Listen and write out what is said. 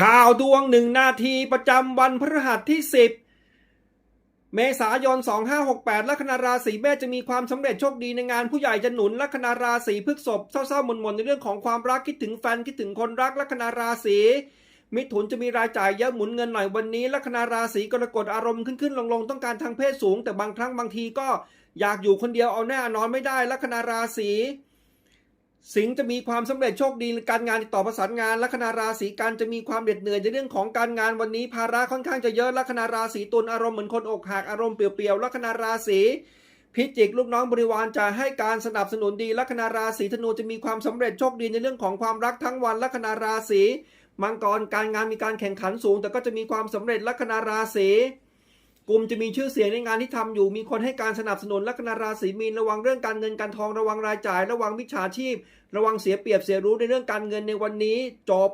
ข่าวดวงหนึ่งนาทีประจำวันพฤหัสที่ 10 เมษายน 2568 ลัคนาราศีเมษจะมีความสำเร็จโชคดีในงานผู้ใหญ่จะหนุนลัคนาราศีพฤษภเศร้าๆหม่นๆในเรื่องของความรักคิดถึงแฟนคิดถึงคนรักลัคนาราศีมิถุนจะมีรายจ่ายเยอะหมุนเงินหน่อยวันนี้ลัคนาราศีกรกฎอารมณ์ขึ้นขึ้นลงลงๆต้องการทางเพศสูง แต่บางครั้งบางทีก็อยากอยู่คนเดียวเอาแน่นอนไม่ได้ลัคนาราศี สิงห์จะมีความสำเร็จโชคดีในการงานติดต่อประสานงานลัคนาราศีกันจะมีความเหน็ดเหนื่อยในเรื่องของการงานวันนี้ภาระค่อนข้างจะเยอะลัคนาราศีตุลอารมณ์เหมือนคนอกหักอารมณ์เปลี่ยวๆลัคนาราศีพิจิกลูกน้องบริวารจะให้การสนับสนุนดีลัคนาราศีธนูจะมีความสำเร็จโชคดีในเรื่องของความรักทั้งวันลัคนาราศีมังกรการงานมีการแข่งขันสูง แต่ก็จะมีความสำเร็จลัคนาราศี กลุ่มจะมีชื่อเสียงในงานที่ทำอยู่ มีคนให้การสนับสนุนลัคนาราศีมีน ระวังเรื่องการเงินการทอง ระวังรายจ่าย ระวังมิจฉาชีพ ระวังเสียเปรียบเสียรู้ในเรื่องการเงินในวันนี้ จบ